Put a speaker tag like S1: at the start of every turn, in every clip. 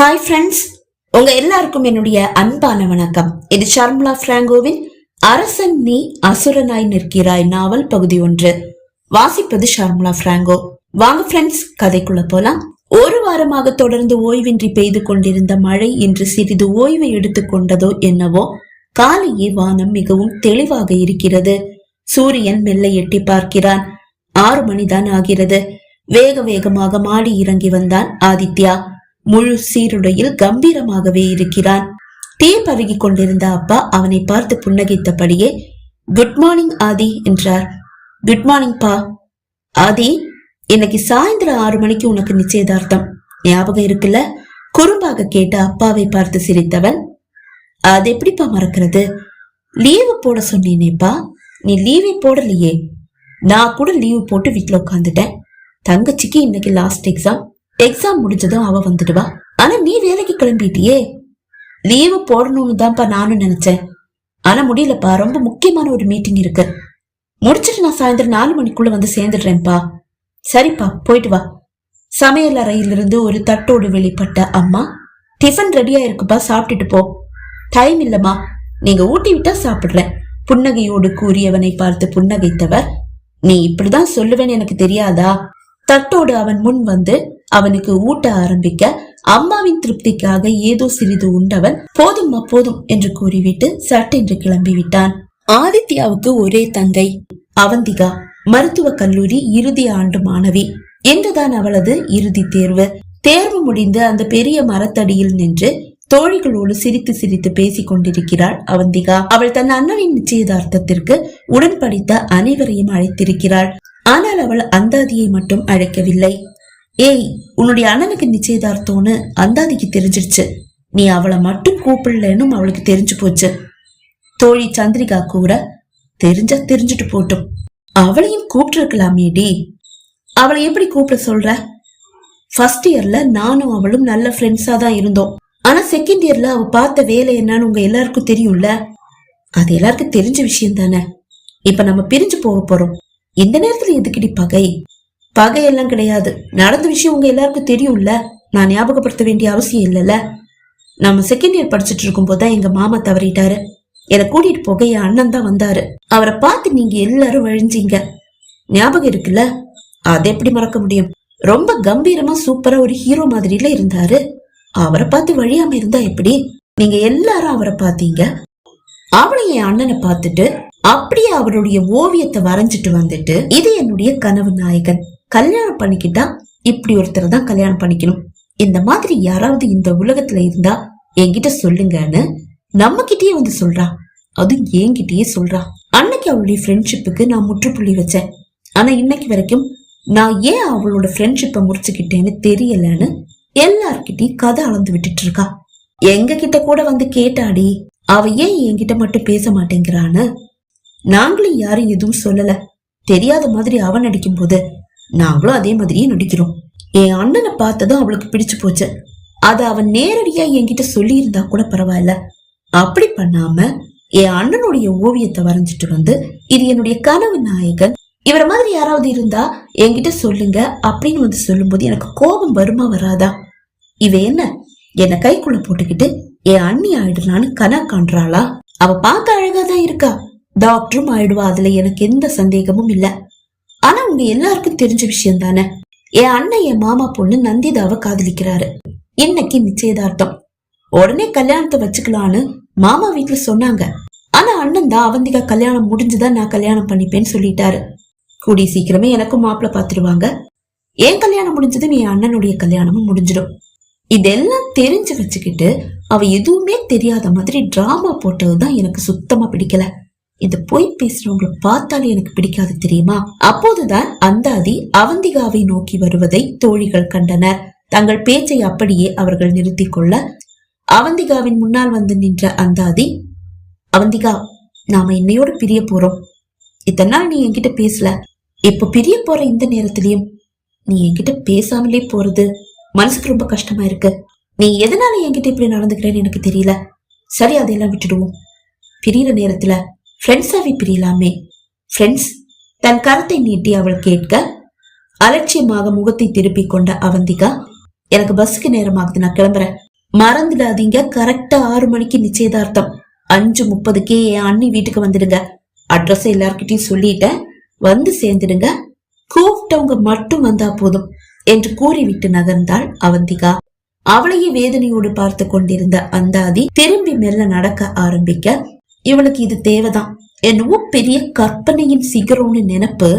S1: Hi friends உங்க எல்லாருக்கும் என்னுடைய அன்பான வணக்கம். இது ஷர்முலா பிராங்கோவின் அரசன் நீ அசுரனாய் நிற்கிறாய் நாவல் பகுதி ஒன்று. வாசிப்பது ஷர்முலா பிராங்கோ. வாங்க ஃப்ரெண்ட்ஸ் கதைக்குள்ள போலாம். ஒரு வாரமாக தொடர்ந்து ஓய்வின்றி பெய்து கொண்டிருந்த மழை இன்று சிறிது ஓய்வு எடுத்துக் கொண்டதோ என்னவோ காலையே வானம் மிகவும் தெளிவாக இருக்கிறது. சூரியன் மெல்ல எட்டி பார்க்கிறான். ஆறு மணிதான் ஆகிறது. வேக வேகமாக மாடி இறங்கி வந்தான் ஆதித்யா. முழு சீருடையில் கம்பீரமாகவே இருக்கிறான். தீ பருகிக் கொண்டிருந்த அப்பா அவனை பார்த்து புன்னகைத்தபடியே குட் மார்னிங் ஆதி என்றார். குட் மார்னிங் பா. ஆதி இன்னைக்கு சாயந்தரம் ஆறு மணிக்கு உனக்கு நிச்சயதார்த்தம். ஞாபகம் இருக்குல்ல? குறும்பாக கேட்ட அப்பாவை பார்த்து சிரித்தவன் அது எப்படிப்பா மறக்கிறது? லீவு போட சொன்னேனேப்பா நீ லீவே போடலையே. நான் கூட லீவு போட்டு வீட்டில் உட்காந்துட்டேன் தங்கச்சிக்கு இன்னைக்கு லாஸ்ட் எக்ஸாம் எக்ஸாம் முடிஞ்சதும் அவ வந்துடுவா. ஆனா நீ வேலைக்கு கிளம்பிட்டியே. லீவு போடணும்னு தான்ப்பா நானும் நினைச்சேன். ஆனா முடியலப்பா. ரொம்ப முக்கியமான ஒரு மீட்டிங் இருக்கு. முடிச்சிட்டு நான் சாயந்தரம் நாலு மணிக்குள்ள வந்து சேர்ந்துடுறேன்ப்பா. சரிப்பா போயிட்டு வா. சமையல் அறையிலிருந்து ஒரு தட்டோடு வெளிப்பட்ட அம்மா டிஃபன் ரெடியா இருக்குப்பா சாப்பிட்டுட்டு போ. டைம் இல்லம்மா. நீங்க ஊட்டி விட்டா சாப்பிடுறேன். புன்னகையோடு கூறியவனை பார்த்து புன்னகைத்தவர் நீ இப்படிதான் சொல்லுவேன்னு எனக்கு தெரியாதா? தட்டோடு அவன் முன் வந்து அவனுக்கு ஊட்ட ஆரம்பிக்க அம்மாவின் திருப்திக்காக ஏதோ சிறிது உண்டவன் போதும் அப்போதும் என்று கூறிவிட்டு சட்டென்று கிளம்பி விட்டான் ஆதித்யாவுக்கு ஒரே தங்கை அவந்திகா மருத்துவக் கல்லூரி இறுதி ஆண்டு மாணவி. என்றுதான் அவளது இறுதி தேர்வு. தேர்வு முடிந்து அந்த பெரிய மரத்தடியில் நின்று தோழிகளோடு சிரித்து சிரித்து பேசிக் கொண்டிருக்கிறாள் அவந்திகா. அவள் தன் அண்ணனின் நிச்சயதார்த்தத்திற்கு உடன்படித்த அனைவரையும் அழைத்திருக்கிறாள். ஆனால் அவள் அந்தாதியை மட்டும் அழைக்கவில்லை. ஏய் உன்னுடைய அண்ணனுக்கு நிச்சயதார்த்தம்னு அந்தாதிக்கு தெரிஞ்சிருச்சு. நீ அவளை மட்டும் கூப்பிடலன்னு அவளுக்கு தெரிஞ்சு போச்சு. தோழி சந்திரிகா கூற தெரிஞ்சா தெரிஞ்சுட்டு போட்டும். அவளையும் கூப்பிட்டுருக்கலாமேடி அவளை எப்படி கூப்பிட சொல்ற? ஃபர்ஸ்ட் இயர்ல நானும் அவளும் நல்ல ஃப்ரெண்ட்ஸா தான் இருந்தோம். ஆனா செகண்ட் இயர்ல அவ பார்த்த வேலை என்னன்னு உங்க எல்லாருக்கும் தெரியும்ல? அது எல்லாருக்கும் தெரிஞ்ச விஷயம் தானே இப்ப நம்ம பிரிஞ்சு போக போறோம். இந்த நேரத்துல எதுக்கிடி பகை? பகை எல்லாம் கிடையாது. நடந்த விஷயம் உங்க எல்லாருக்கும் தெரியும்ல? நான் ஞாபகப்படுத்த வேண்டிய அவசியம் இல்லைல்ல? நம்ம செகண்ட் இயர் படிச்சுட்டு இருக்கும் போதுதான் எங்க மாமா தவறிட்டாரு. என்னை கூட்டிட்டு போக என் அண்ணன் தான் வந்தாரு. அவரை பார்த்து நீங்க எல்லாரும் வழிஞ்சீங்க. ஞாபகம் இருக்குல்ல? அதை எப்படி மறக்க முடியும்? ரொம்ப கம்பீரமா சூப்பரா ஒரு ஹீரோ மாதிரில இருந்தாரு. அவரை பார்த்து வழியாம இருந்தா எப்படி? நீங்க எல்லாரும் அவரை பார்த்தீங்க. அவளை என் அண்ணனை பார்த்துட்டு அப்படியே அவருடைய ஓவியத்தை வரைஞ்சிட்டு வந்துட்டு இது என்னுடைய கனவு நாயகன். கல்யாணம் பண்ணிக்கிட்டா இப்படி ஒருத்தரை தான் கல்யாணம் பண்ணிக்கணும். இந்த மாதிரி யாராவது இந்த உலகத்துல இருந்தா என்கிட்ட சொல்லுங்கன்னு நம்ம கிட்டயே வந்து சொல்றா. அது என்கிட்டயே சொல்றா. அன்னைக்கு அவளுடைய ஃப்ரெண்ட்ஷிப்புக்கு நான் முற்றுப்புள்ளி வச்சேன். ஆனா இன்னைக்கு வரைக்கும் நான் ஏன் அவளோட ஃப்ரெண்ட்ஷிப்பை முடிச்சுக்கிட்டேன்னு தெரியலன்னு எல்லார்கிட்டயும் கதை அளந்து விட்டுட்டு இருக்கா. எங்க கிட்ட கூட வந்து கேட்டாடி அவ ஏன் என்கிட்ட மட்டும் பேச மாட்டேங்கிறான்னு நாங்களும் யாரும் எதுவும் சொல்லல. தெரியாத மாதிரி அவன் நடிக்கும் போது நாங்களும் அதே மாதிரியே நடிக்கிறோம். என் அண்ணனை பார்த்ததும் அவளுக்கு பிடிச்சு போச்சு. அத அவன் நேரடியா என்கிட்ட சொல்லியிருந்தா கூட பரவாயில்ல. அப்படி பண்ணாம என் அண்ணனுடைய ஓவியத்தை வரைஞ்சிட்டு வந்து இது என்னுடைய கனவு நாயகன் இவரை மாதிரி யாராவது இருந்தா என்கிட்ட சொல்லுங்க அப்படின்னு வந்து சொல்லும்போது எனக்கு கோபம் வருமா வராதா? இவ என்ன என்னை கைக்குள்ள போட்டுக்கிட்டு என் அண்ணி ஆயிடுறான்னு கனா காண்றாளா? அவ பார்க்க அழகா தான் இருக்கா? டாக்டரும் ஆயிடுவா அதுல எனக்கு எந்த சந்தேகமும் இல்ல. ஆனா உங்க எல்லாருக்கும் தெரிஞ்ச விஷயம் தானே? என் அண்ணன் என் மாமா பொண்ணு நந்திதாவை காதலிக்கிறாரு. இன்னைக்கு நிச்சயதார்த்தம்? உடனே கல்யாணத்தை வச்சுக்கலான்னு மாமா வீட்டுல சொன்னாங்க. ஆனா அண்ணன் தான் அவந்திகா கல்யாணம் முடிஞ்சுதான் நான் கல்யாணம் பண்ணிப்பேன்னு சொல்லிட்டாரு. கூடி சீக்கிரமே எனக்கும் மாப்பிள்ள பாத்துருவாங்க. என் கல்யாணம் முடிஞ்சதும் என் அண்ணனுடைய கல்யாணமும் முடிஞ்சிடும். இதெல்லாம் தெரிஞ்சு வச்சுக்கிட்டு அவ எதுவுமே தெரியாத மாதிரி டிராமா போட்டதுதான் எனக்கு சுத்தமா பிடிக்கல. இந்த பொய் பேசுறவங்களை பார்த்தாலே எனக்கு பிடிக்காது தெரியுமா? அப்போதுதான் அந்தாதி அவந்திகாவை நோக்கி வருவதை தோழிகள் கண்டனர். தங்கள் பேச்சை அப்படியே அவர்கள் நிறுத்தி கொள்ள அவந்திகாவின் முன்னால் வந்து நின்ற அந்தாதி அவந்திகா நாம இன்னையோடு பிரிய போறோம். இத்தனை நாள் நீ என்கிட்ட பேசல. இப்ப பிரிய போற இந்த நேரத்திலயும் நீ என்கிட்ட பேசாமலே போறது மனசுக்கு ரொம்ப கஷ்டமா இருக்கு. நீ எதனால என்கிட்ட இப்படி நடந்துக்கிறேன்னு எனக்கு தெரியல. சரி அதையெல்லாம் விட்டுடுவோம். பிரியிற நேரத்துல ஃப்ரெண்ட்ஸாவி பிரியலாமே ஃப்ரெண்ட்ஸ் தன் கரத்தை நீட்டி அவள் கேட்க அலட்சியமாக முகத்தை திருப்பி கொண்ட அவந்திகா எனக்கு பஸ்ஸுக்கு நேரமாகுது நான் கிளம்புறேன். மறந்துடாதீங்க கரெக்டா ஆறு மணிக்கு நிச்சயதார்த்தம். அஞ்சு முப்பதுக்கே என் அண்ணி வீட்டுக்கு வந்துடுங்க. அட்ரஸ் எல்லார்கிட்டயும் சொல்லிட்டேன். வந்து சேர்ந்துடுங்க. கூப்பிட்டவங்க மட்டும் வந்தா போதும் என்று கூறிவிட்டு நகர்ந்தாள் அவந்திகா. அவளையே வேதனையோடு பார்த்து கொண்டிருந்த அந்தாதி திரும்பி மெல்ல நடக்க ஆரம்பிக்க இவளுக்கு இது தேவைதான் என்னவோ பெரிய கற்பனையின் சிகரம்னு நினைப்பு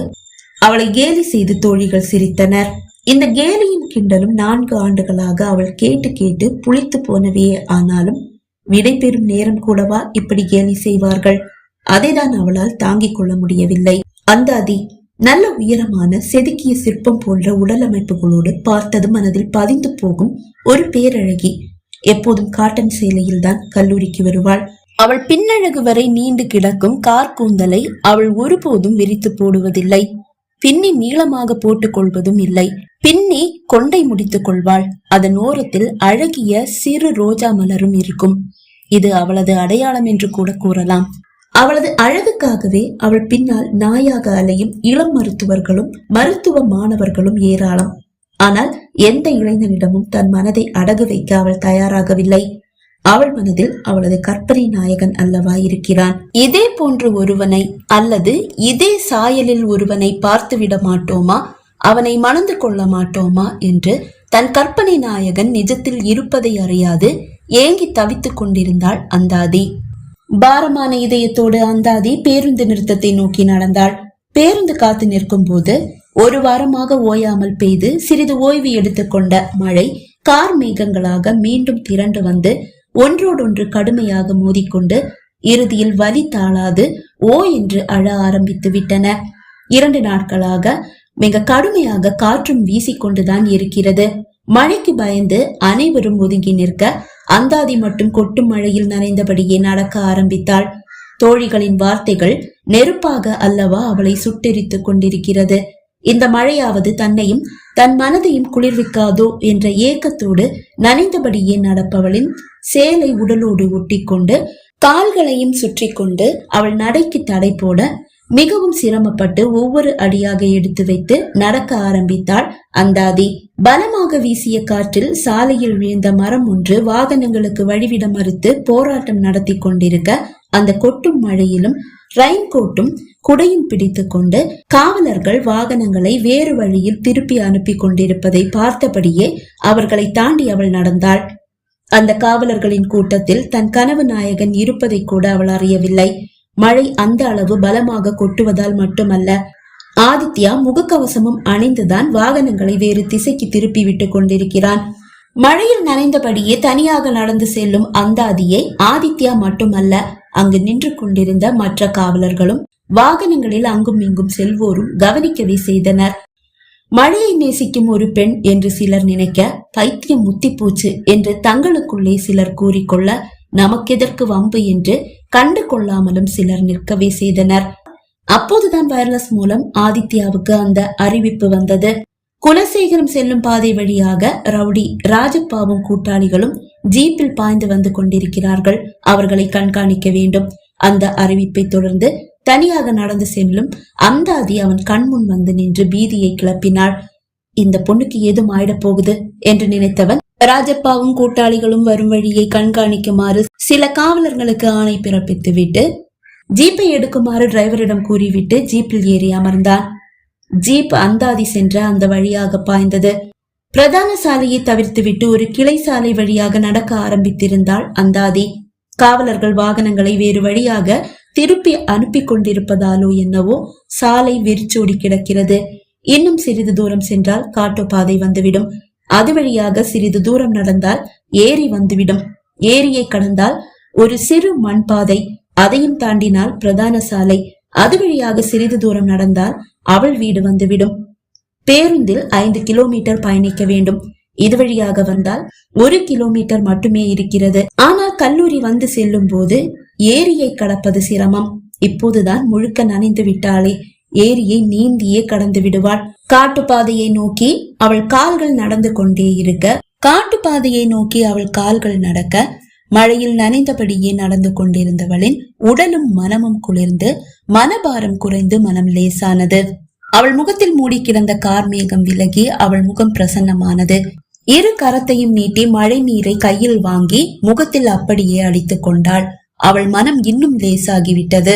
S1: அவளை கேலி செய்து தோழிகள் சிரித்தனர். இந்த கேலியின் கிண்டலும் நான்கு ஆண்டுகளாக அவள் கேட்டு கேட்டு புளித்து போனவே ஆனாலும் விடை பெறும் நேரம் கூடவா இப்படி கேலி செய்வார்கள்? அதைதான் அவளால் தாங்கிக் கொள்ள முடியவில்லை. அந்தாதி நல்ல உயரமான செதுக்கிய சிற்பம் போன்ற உடல் அமைப்புகளோடு பார்த்தது மனதில் பதிந்து போகும் ஒரு பேரழகி எப்போதும் காட்டன் சேலையில்தான் கல்லூரிக்கு வருவாள். அவள் பின்னழகு வரை நீண்டு கிடக்கும் கார் கூந்தலை அவள் ஒருபோதும் விரித்து போடுவதில்லை. பின்னி நீளமாக போட்டுக் கொள்வதும் இல்லை. பின்னி கொண்டை முடித்துக் கொள்வாள். அதன் ஓரத்தில் அழகிய சிறு ரோஜா மலரும் இருக்கும். இது அவளது அடையாளம் என்று கூட கூறலாம். அவளது அழகுக்காகவே அவள் பின்னால் நாயாக அலையும் இளம் மருத்துவர்களும் மருத்துவ மாணவர்களும் ஏராளம். ஆனால் எந்த இளைஞனிடமும் தன் மனதை அடகு வைக்க அவள் தயாராகவில்லை. அவள் மனதில் அவளது கற்பனை நாயகன் அல்லவா இருக்கிறான். இதே போன்று ஒருவனை அல்லது இதே சாயலில் ஒருவனை பார்த்து விட மாட்டோமா? அவனை மணந்து கொள்ள மாட்டோமா? என்று தன் கற்பனை நாயகன் நிஜத்தில் இருப்பதை அறியாது ஏங்கி தவித்துக் கொண்டிருந்தாள் அந்தாதி. பாரமான இதயத்தோடு அந்தாதி பேருந்து நிறுத்தத்தை நோக்கி நடந்தாள். பேருந்து காத்து நிற்கும் போது ஒரு வாரமாக ஓயாமல் பெய்து சிறிது ஓய்வு எடுத்துக்கொண்ட மழை கார் மேகங்களாக மீண்டும் திரண்டு வந்து ஒன்றோடொன்று கடுமையாக மோதிக்கொண்டு இறுதியில் வலி தாளாது ஓ என்று அழ ஆரம்பித்து விட்டன. இரண்டு நாட்களாக மிக கடுமையாக காற்றும் வீசிக்கொண்டுதான் இருக்கிறது. மழைக்கு பயந்து அனைவரும் ஒதுங்கி நிற்க அந்தாதி மட்டும் கொட்டும் மழையில் நனைந்தபடியே நடக்க ஆரம்பித்தாள். தோழிகளின் வார்த்தைகள் நெருப்பாக அல்லவா அவளை சுட்டெரித்துக் கொண்டிருக்கிறது. இந்த மழையாவது தன்னையும் தன் மனதையும் குளிர்விக்காதோ என்ற ஏக்கத்தோடு நனைந்தபடியே நடப்பவளின் சேலை உடலோடு ஒட்டிக்கொண்டு கால்களையும் சுற்றி கொண்டு அவள் நடைக்கு தடை போட மிகவும் சிரமப்பட்டு ஒவ்வொரு அடியாக எடுத்து வைத்து நடக்க ஆரம்பித்தாள் அந்தாதி. பலமாக வீசிய காற்றில் சாலையில் விழுந்த மரம் ஒன்று வாகனங்களுக்கு வழிவிட மறுத்து போராட்டம் நடத்தி கொண்டிருக்க அந்த கொட்டும் மழையிலும் ரெயின் கோட்டும் குடையும் பிடித்துக்கொண்டு காவலர்கள் வாகனங்களை வேறு வழியில் திருப்பி அனுப்பி கொண்டிருப்பதை பார்த்தபடியே அவர்களை தாண்டி அவள் நடந்தாள். அந்த காவலர்களின் கூட்டத்தில் தன் கனவு நாயகன் இருப்பதை கூட அவள் அறியவில்லை. மழை அந்த அளவு பலமாக கொட்டுவதால் மட்டுமல்ல ஆதித்யா முகக்கவசமும் அணிந்துதான் வாகனங்களை வேறு திசைக்கு திருப்பி விட்டு கொண்டிருக்கிறான். மழையில் நனைந்தபடியே தனியாக நடந்து செல்லும் அந்தாதியை ஆதித்யா மட்டுமல்ல அங்கு நின்று கொண்டிருந்த மற்ற காவலர்களும் வாகனங்களில் அங்கும் இங்கும் செல்வோரும் கவனிக்கவே செய்தனர். மழையை நேசிக்கும் ஒரு பெண் என்று சிலர் நினைக்க பைத்தியம் முத்தி போச்சு என்று தங்களுக்குள்ளே சிலர் கூறிக்கொள்ள நமக்கெதற்கு வம்பு என்று கண்டு கொள்ளாமலும் சிலர் நிற்கவே செய்தனர். அப்போதுதான் வயர்லெஸ் மூலம் ஆதித்யாவுக்கு அந்த அறிவிப்பு வந்தது. குலசேகரம் செல்லும் பாதை வழியாக ரவுடி ராஜப்பாவும் கூட்டாளிகளும் ஜீப்பில் பாய்ந்து வந்து கொண்டிருக்கிறார்கள். அவர்களை கண்காணிக்க வேண்டும். அந்த அறிவிப்பை தொடர்ந்து தனியாக நடந்து செல்லும் அந்தாதி அவன் கண்முன் வந்து நின்று பீதியை கிளப்பினாள். இந்த பொண்ணுக்கு ஏதும் ஆயிடப் போகுது? என்று நினைத்தவன் ராஜப்பாவும் கூட்டாளிகளும் வரும் வழியை கண்காணிக்குமாறு சில காவலர்களுக்கு ஆணை பிறப்பித்து விட்டு ஜீப்பை எடுக்குமாறு டிரைவரிடம் கூறிவிட்டு ஜீப்பில் ஏறி அமர்ந்தான். ஜீப் அந்தாதி சென்ற அந்த வழியாக பாய்ந்தது. பிரதான சாலையை தவிர்த்துவிட்டு ஒரு கிளை சாலை வழியாக நடக்க ஆரம்பித்திருந்தாள் அந்தாதி. காவலர்கள் வாகனங்களை வேறு வழியாக திருப்பி அனுப்பி கொண்டிருப்பதாலோ என்னவோ சாலை வெறிச்சோடி கிடக்கிறது. இன்னும் சிறிது தூரம் சென்றால் காட்டுப்பாதை வந்துவிடும். அது வழியாக சிறிது தூரம் நடந்தால் ஏரி வந்துவிடும். ஏரியை கடந்தால் ஒரு சிறு மண் பாதை அதையும் தாண்டினால் பிரதான சாலை. அது வழியாக சிறிது தூரம் நடந்தால் அவள் வீடு வந்துவிடும். பேருந்தில் ஐந்து கிலோமீட்டர் பயணிக்க வேண்டும். இது வழியாக வந்தால் ஒரு கிலோமீட்டர் மட்டுமே இருக்கிறது. ஆனால் கல்லூரி வந்து செல்லும் போது ஏரியை கடப்பது சிரமம். இப்போதுதான் முழுக்க நனைந்து விட்டாளே. ஏரியை நீந்தியே கடந்து விடுவாள். காட்டுப்பாதையை நோக்கி அவள் கால்கள் நடந்து கொண்டே இருக்க காட்டுப்பாதையை நோக்கி அவள் கால்கள் நடக்க மழையில் நனைந்தபடியே நடந்து கொண்டிருந்தவளின் உடலும் மனமும் குளிர்ந்து மனபாரம் குறைந்து மனம் லேசானது. அவள் முகத்தில் மூடி கிடந்த கார்மேகம் விலகி அவள் முகம் பிரசன்னமானது. இரு கரத்தையும் நீட்டி மழை நீரை கையில் வாங்கி முகத்தில் அப்படியே அடித்துக் கொண்டாள். அவள் மனம் இன்னும் லேசாகிவிட்டது.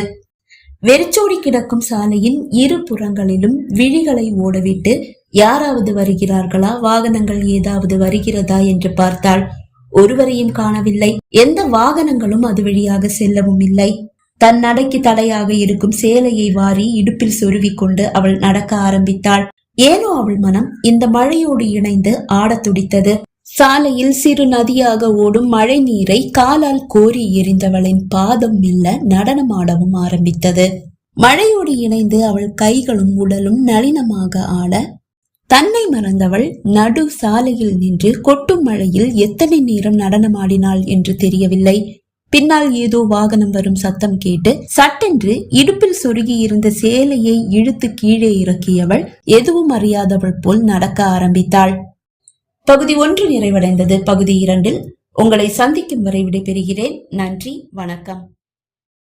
S1: வெறிச்சோடி கிடக்கும் சாலையின் இரு புறங்களிலும் விழிகளை ஓடவிட்டு யாராவது வருகிறார்களா? வாகனங்கள் ஏதாவது வருகிறதா? என்று பார்த்தாள். ஒருவரையும் காணவில்லை. எந்த வாகனங்களும் அது வழியாக செல்லவும் இல்லை. தன் நடைக்கு தடையாக இருக்கும் சேலையை வாரி இடுப்பில் சொருவிக் கொண்டு அவள் நடக்க ஆரம்பித்தாள். ஏனோ அவள் மனம் இந்த மழையோடு இணைந்து ஆடத் துடித்தது. சாலையில் சிறு நதியாக ஓடும் மழை நீரை காலால் கோரி எறிந்தவளின் பாதம் மெல்ல நடனமாடவும் ஆரம்பித்தது. மழையோடு இணைந்து அவள் கைகளும் உடலும் நளினமாக ஆட தன்னை மறந்தவள் நடு சாலையில் நின்று கொட்டும் மழையில் எத்தனை நேரம் நடனமாடினாள் என்று தெரியவில்லை. பின்னால் ஏதோ வாகனம் வரும் சத்தம் கேட்டு சட்டென்று இடுப்பில் சொருகி இருந்த சேலையை இழுத்து கீழே இறக்கியவள் எதுவும் அறியாதவள் போல் நடக்க ஆரம்பித்தாள். பகுதி ஒன்று நிறைவடைந்தது. பகுதி இரண்டில் உங்களை சந்திக்கும் வரை விடைபெறுகிறேன். நன்றி. வணக்கம்.